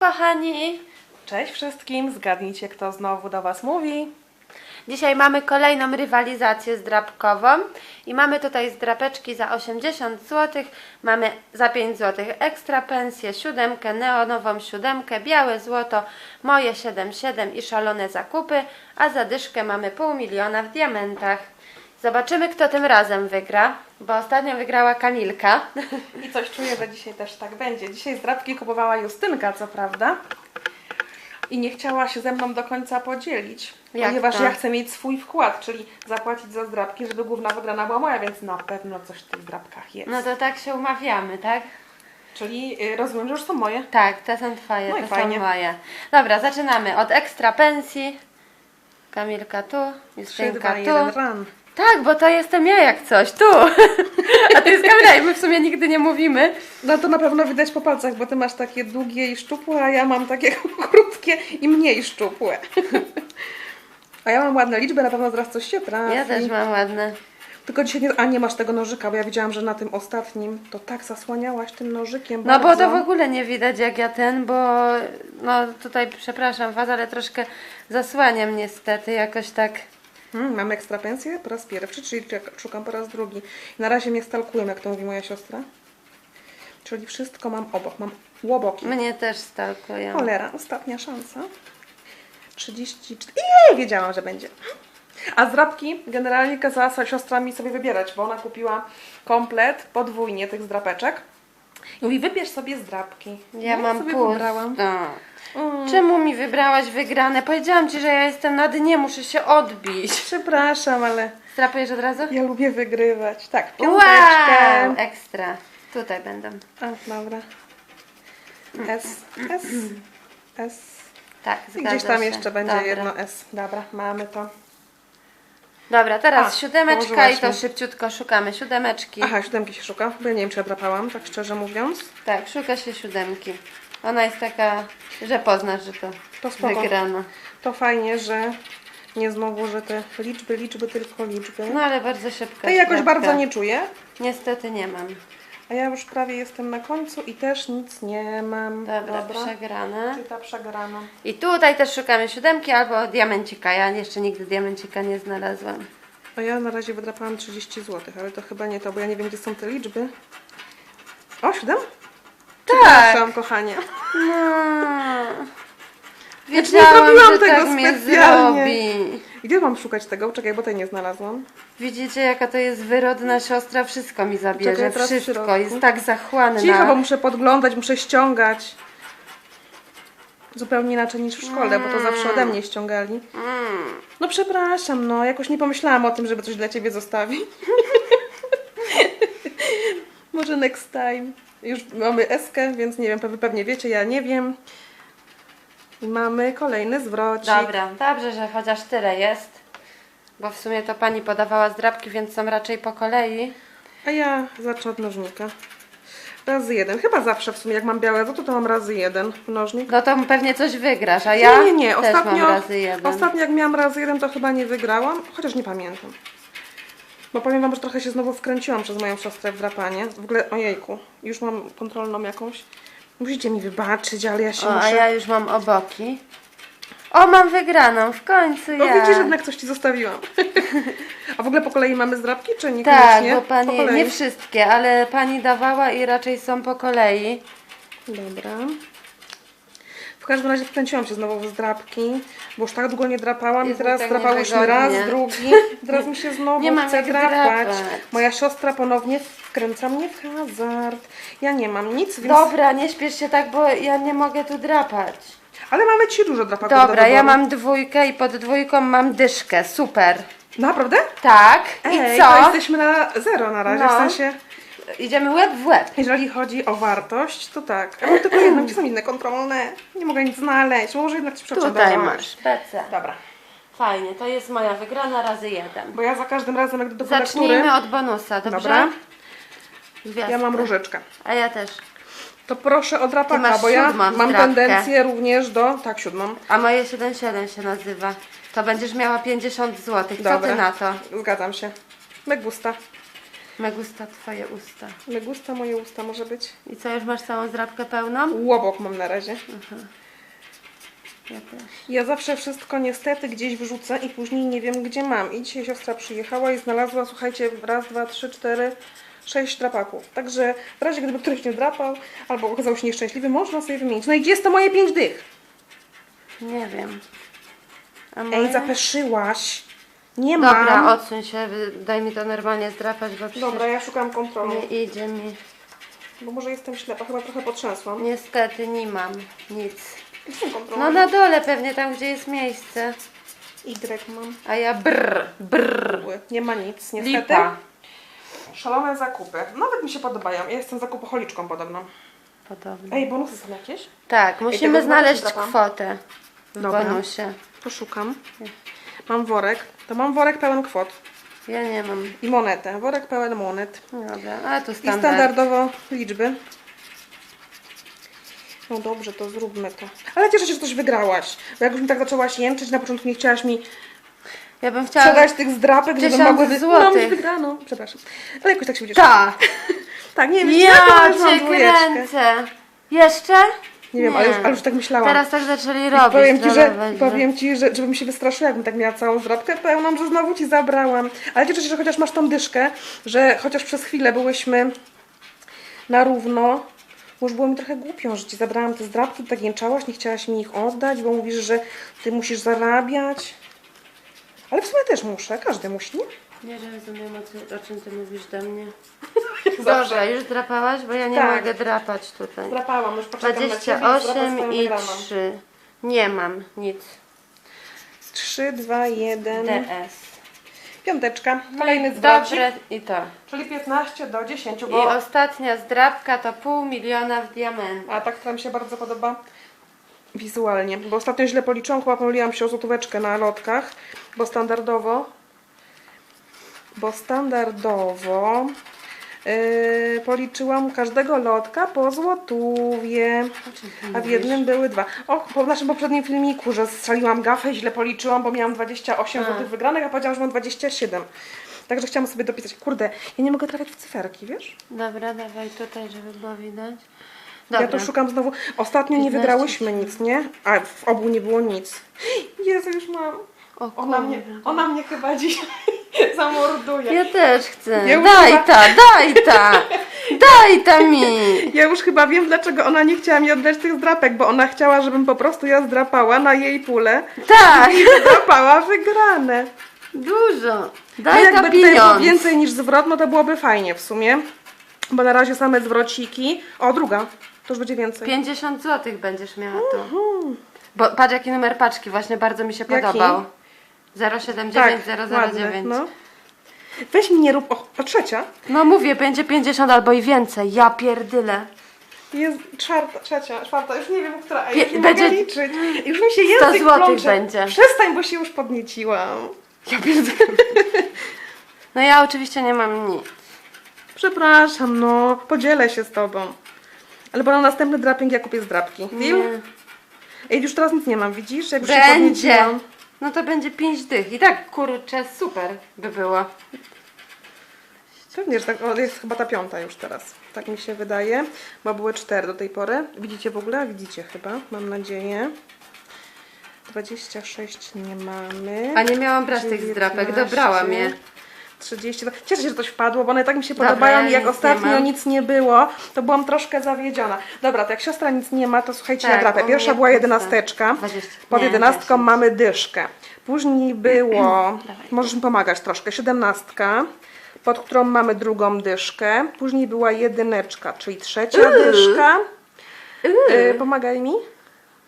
kochani! Cześć wszystkim, zgadnijcie kto znowu do Was mówi. Dzisiaj mamy kolejną rywalizację zdrabkową i mamy tutaj zdrapeczki za 80 zł, mamy za 5 zł ekstra pensję, siódemkę, neonową siódemkę, białe złoto, moje 7,7 i szalone zakupy, a za dyszkę mamy pół miliona w diamentach. Zobaczymy kto tym razem wygra, bo ostatnio wygrała Kamilka. I coś czuję, że dzisiaj też tak będzie. Dzisiaj zdrabki kupowała Justynka, co prawda. I nie chciała się ze mną do końca podzielić. Jak ponieważ to? ja chcę mieć swój wkład, czyli zapłacić za zdrabki, żeby główna wygrana była moja, więc na pewno coś w tych zdrabkach jest. No to tak się umawiamy, tak? Czyli y, rozumiem, że już są moje. Tak, te są twoje, No te fajnie. są moje. Dobra, zaczynamy od ekstra pensji. Kamilka tu, 3, Justynka 2, tu. 1, run. Tak, bo to jestem ja jak coś, tu. A ty jest Kamila i my w sumie nigdy nie mówimy. No to na pewno widać po palcach, bo ty masz takie długie i szczupłe, a ja mam takie krótkie i mniej szczupłe. A ja mam ładne liczby, na pewno zaraz coś się trafi. Ja też mam ładne. Tylko dzisiaj nie, a nie masz tego nożyka, bo ja widziałam, że na tym ostatnim to tak zasłaniałaś tym nożykiem. No bo bardzo. to w ogóle nie widać jak ja ten, bo no tutaj przepraszam was, ale troszkę zasłaniam niestety jakoś tak. Hmm, mam ekstra pensję po raz pierwszy, czyli szukam po raz drugi. Na razie mnie stalkują, jak to mówi moja siostra. Czyli wszystko mam obok, mam łoboki. Mnie też stalkują. Cholera, ostatnia szansa. 34. Jej, wiedziałam, że będzie. A zdrapki generalnie kazała siostra mi sobie wybierać, bo ona kupiła komplet podwójnie tych zdrapeczek. I mówi, wybierz sobie zdrapki. Ja No, mam sobie pusto. wybrałam. Mm. Czemu mi wybrałaś wygrane? Powiedziałam ci, że ja jestem na dnie, muszę się odbić. Przepraszam, ale Strapujesz od razu? ja lubię wygrywać. Tak, Wow! piąteczkę. Ekstra. Tutaj będą. A, dobra. S, S, S. Tak, zgadza gdzieś tam się. jeszcze będzie jedno S. Dobra, mamy to. Dobra, teraz A, siódemeczka i to mi. szybciutko szukamy siódemeczki. Aha, siódemki się szuka, bo ja nie wiem, czy ja drapałam, tak szczerze mówiąc. Tak, szuka się siódemki. Ona jest taka, że poznasz, że to, To spoko. wygrana. To fajnie, że nie znowu, że te liczby, liczby, tylko liczby. No ale bardzo szybko. Tej jakoś bardzo nie czuję, Niestety nie mam. A ja już prawie jestem na końcu i też nic nie mam. Dobra, przegrane. Czyli ta przegrana. I tutaj też szukamy siódemki albo diamencika. Ja jeszcze nigdy diamencika nie znalazłam. A ja na razie wydrapałam 30 zł, ale to chyba nie to, bo ja nie wiem, gdzie są te liczby. O, siódem? Przepraszam, kochanie. No. Nie Wiedziałam, zrobiłam że tego tak mnie specjalnie. zrobi. Gdzie mam szukać tego? Czekaj, bo tej nie znalazłam. Widzicie, jaka to jest wyrodna siostra? Wszystko mi zabierze. Czekaj, Wszystko. Jest tak zachłanna. Cicho, bo muszę podglądać, muszę ściągać. Zupełnie inaczej niż w szkole, bo to zawsze ode mnie ściągali. Mm. No przepraszam, no jakoś nie pomyślałam o tym, żeby coś dla Ciebie zostawić. Może next time. Już mamy eskę, więc nie wiem, pewnie wiecie, ja nie wiem. I mamy kolejny zwrocik. Dobra, dobrze, że chociaż tyle jest. Bo w sumie to pani podawała zdrabki, więc są raczej po kolei. A ja zacznę od mnożnika. Razy jeden. Chyba zawsze w sumie jak mam białe złoto, to mam razy jeden mnożnik. No to pewnie coś wygrasz, a ja nie, nie, nie. też Ostatnio, mam razy jeden. ostatnio jak miałam razy jeden, to chyba nie wygrałam, chociaż nie pamiętam. Bo powiem Wam, że trochę się znowu wkręciłam przez moją siostrę w drapanie. W ogóle, ojejku, już mam kontrolną jakąś. Musicie mi wybaczyć, ale ja się O, a muszę... ja już mam oboki. O, mam wygraną, w końcu No ja. widzisz, jednak coś Ci zostawiłam. a w ogóle po kolei mamy zdrapki, czy Tak, niekoniecznie? bo pani, nie wszystkie, ale pani dawała i raczej są po kolei. Dobra. W każdym razie wkręciłam się znowu w zdrapki, bo już tak długo nie drapałam Jest i teraz tak drapałyśmy raz, drugi. Teraz mi się znowu Nie chce drapać. drapać. Moja siostra ponownie wkręca mnie w hazard. Ja nie mam nic, więc... Dobra, nie śpiesz się tak, bo ja nie mogę tu drapać. Ale mamy ci dużo drapaków do Dobra, ja wyboru. mam dwójkę i pod dwójką mam dyszkę, super. Naprawdę? Tak, Ej, i to co? jesteśmy na zero na razie, No. w sensie... Idziemy łeb w łeb. Jeżeli chodzi o wartość, to tak. Mam tylko jedno, gdzie są inne kontrolne? Nie mogę nic znaleźć, może jednak Ci Tutaj przeczytałam. masz, PC. Dobra. Fajnie, to jest moja wygrana razy jeden. Bo ja za każdym razem, jak do Zacznijmy od bonusa, dobrze? Dobra. Gwiazdkę. ja mam różyczkę. A ja też. To proszę o Ty drapaka, masz bo ja mam tendencję również do... Tak, siódmą. A moje 7,7 się nazywa. To będziesz miała 50 zł. Co Dobra. ty na to? Zgadzam się. Megusta. Me gusta twoje usta. Me gusta moje usta może być. I co, już masz całą zdrabkę pełną? Łobok mam na razie. Ja też. Ja zawsze wszystko niestety gdzieś wrzucę i później nie wiem gdzie mam. I dzisiaj siostra przyjechała i znalazła, słuchajcie, raz, dwa, trzy, cztery, sześć drapaków. Także w razie gdyby któryś nie drapał albo okazał się nieszczęśliwy, można sobie wymienić. No i gdzie jest to moje pięć dych? Nie wiem. A Ej, moje? zapeszyłaś. Nie Dobra, mam. odsuń się, daj mi to normalnie zdrapać, bo przecież Dobra, ja szukam kontroli. nie idzie mi. Bo może jestem ślepa, chyba trochę potrzęsłam. Niestety nie mam nic. No na dole pewnie, tam gdzie jest miejsce. Y mam. A ja brr, brr. Nie ma nic, niestety. Lipa. Szalone zakupy. Nawet mi się podobają. Ja jestem zakupoholiczką podobno. Podobno. Ej, bonusy są jakieś? Tak, musimy tego znaleźć kwotę w Dobra. bonusie. Poszukam. Mam worek. To mam worek pełen kwot. Ja nie mam. I monetę. Worek pełen monet. Dobra, a tu I standard. standardowo liczby. No dobrze, to zróbmy to. Ale cieszę się, że coś wygrałaś. Bo jak już mi tak zaczęłaś jęczyć, na początku nie chciałaś mi Ja bym chciała... sprzedać tych zdrapek, żeby mogły... wy- złotych. No, już wygrano. Przepraszam. Ale jakoś tak się będziesz... Ta! Tak, nie wiem, Ja mam cię kręcę! Jeszcze? Nie wiem, ale już, ale już tak myślałam. Teraz tak zaczęli I robić. powiem ci, że, powiem ci, że żebym się wystraszyła, jakbym tak miała całą zdrabkę pełną, że znowu ci zabrałam. Ale cieszę się, że chociaż masz tą dyszkę, że chociaż przez chwilę byłyśmy na równo. Już było mi trochę głupio, że ci zabrałam te zdrabki, tak jęczałaś, nie chciałaś mi ich oddać, bo mówisz, że ty musisz zarabiać. Ale w sumie też muszę, każdy musi, nie? Nie rozumiem, o, co, o czym ty mówisz do mnie. Dobra, już drapałaś, bo ja nie Tak. mogę drapać tutaj. Zdrapałam, już poczekam na ciebie. 28 i 3. Nie mam nic. 3, 2, 1. DS. Piąteczka, kolejny zwrocik. Dobre i to. Czyli 15 do 10, I bo... ostatnia zdrabka to pół miliona w diament. A tak, która mi się bardzo podoba wizualnie. Bo ostatnio źle policzyłam, chyba pomyliłam się o złotóweczkę na lotkach, bo standardowo bo standardowo yy, policzyłam każdego lotka po złotówie, a w jednym były dwa. O, po naszym poprzednim filmiku, że strzeliłam gafę i źle policzyłam, bo miałam 28 złotych wygranych, a powiedziałam, że mam 27. Także chciałam sobie dopisać. Kurde, ja nie mogę trafiać w cyferki, wiesz? Dobra, dawaj tutaj, żeby było widać. Ja Dobra. tu szukam znowu. Ostatnio nie 15. wygrałyśmy nic, nie? A w obu nie było nic. Jezu, już mam. O Ona mnie, ona mnie chyba dzisiaj zamorduje. Ja też chcę. Ja daj chyba- ta, daj ta! Daj ta mi! Ja już chyba wiem, dlaczego ona nie chciała mi oddać tych zdrapek, bo ona chciała, żebym po prostu ja zdrapała na jej pulę Tak! i zdrapała wygrane. Dużo! No Daj jakby ta tutaj było pieniądz! więcej niż zwrot, no to byłoby fajnie w sumie. Bo na razie same zwrociki. O, druga. To już będzie więcej. 50 zł będziesz miała tu. Bo patrz jaki numer paczki, właśnie bardzo mi się Jaki? podobał. 079009. ładny, no. Weź mi nie rób... O, a trzecia. No mówię, będzie 50 albo i więcej. Ja pierdyle. Jest czwarta, trzecia, czwarta, już nie wiem, która, Pie- już nie będzie- mogę liczyć. Już mi się 100 język złotych plącze. będzie. Przestań, bo się już podnieciłam. Ja pierdyle. No ja oczywiście nie mam nic. Przepraszam, no, podzielę się z tobą. Ale bo na następny draping ja kupię z drapki. Deal? Nie. Ej, już teraz nic nie mam, widzisz? Jak już się Będzie! podnieciłam. No to będzie 5 dych. I tak kurczę, super by było. Pewnie, że tak, o, jest chyba ta piąta już teraz. Tak mi się wydaje, bo były cztery do tej pory. Widzicie w ogóle? Widzicie chyba, mam nadzieję. 26 nie mamy. A nie miałam brać tych zdrapek, 19, dobrałam je. 32. Cieszę się, że coś wpadło, bo one tak mi się Dobra, podobają ja jak nic ostatnio nie mam. nic nie było, to byłam troszkę zawiedziona. Dobra, to jak siostra nic nie ma, to słuchajcie, Tak, ja drapę. u Pierwsza była jedenasteczka. 20. Pod Nie, jedenastką 10. mamy dyszkę. Później było, możesz mi pomagać troszkę, siedemnastka, pod którą mamy drugą dyszkę. Później była jedyneczka, czyli trzecia dyszka. Y, pomagaj mi,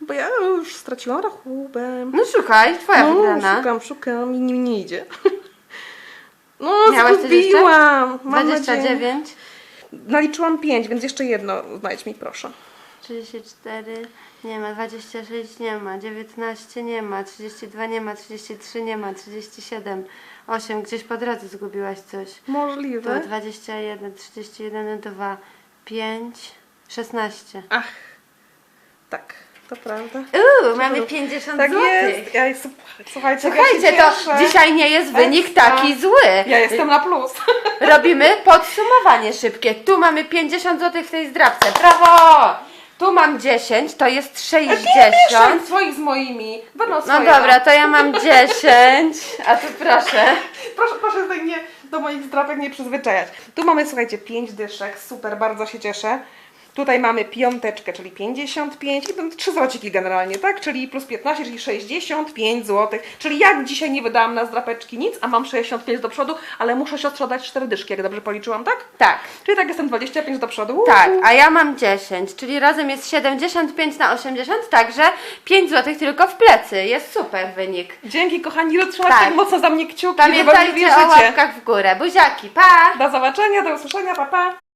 bo ja już straciłam rachubę. No szukaj, twoja No, wygrana. szukam, szukam i mi nie idzie. Miałaś coś jeszcze? zgubiłam. Mam nadzieję. 29, Naliczyłam 5, więc jeszcze jedno znajdź mi proszę. 34, nie ma, 26 nie ma, 19 nie ma, 32 nie ma, 33 nie ma, 37, 8, gdzieś po drodze zgubiłaś coś. To Możliwe. 21, 31, 2, 5, 16. Ach, tak. To prawda. Uuu, mamy 50 Tak zł. jest. Ja jest, słuchajcie, Słuchajcie, ja to dzisiaj nie jest wynik Ekstra. taki zły. Ja jestem na plus. Robimy podsumowanie szybkie. Tu mamy 50 zł w tej zdrabce. Brawo! Tu mam 10, to jest 60. Mieszaj swoich z moimi. Będą No dobra, to ja mam 10. A tu proszę. Proszę, proszę nie, do moich zdrapek nie przyzwyczajać. Tu mamy, słuchajcie, 5 dyszek, super, bardzo się cieszę. Tutaj mamy piąteczkę, czyli 55 i to trzy złociki generalnie, tak? Czyli plus 15, czyli 65 zł. Czyli ja dzisiaj nie wydałam na zdrapeczki nic, a mam 65 do przodu, ale muszę siostrze dać 4 dyszki, jak dobrze policzyłam, tak? Tak, Czyli tak jestem 25 do przodu. tak, a ja mam 10, czyli razem jest 75 na 80, także 5 zł tylko w plecy. Jest super wynik. Dzięki kochani, trzymajcie Tak. mocno za mnie kciuki, Pamiętajcie o łapkach w górę. Buziaki, pa! Do zobaczenia, do usłyszenia, pa pa!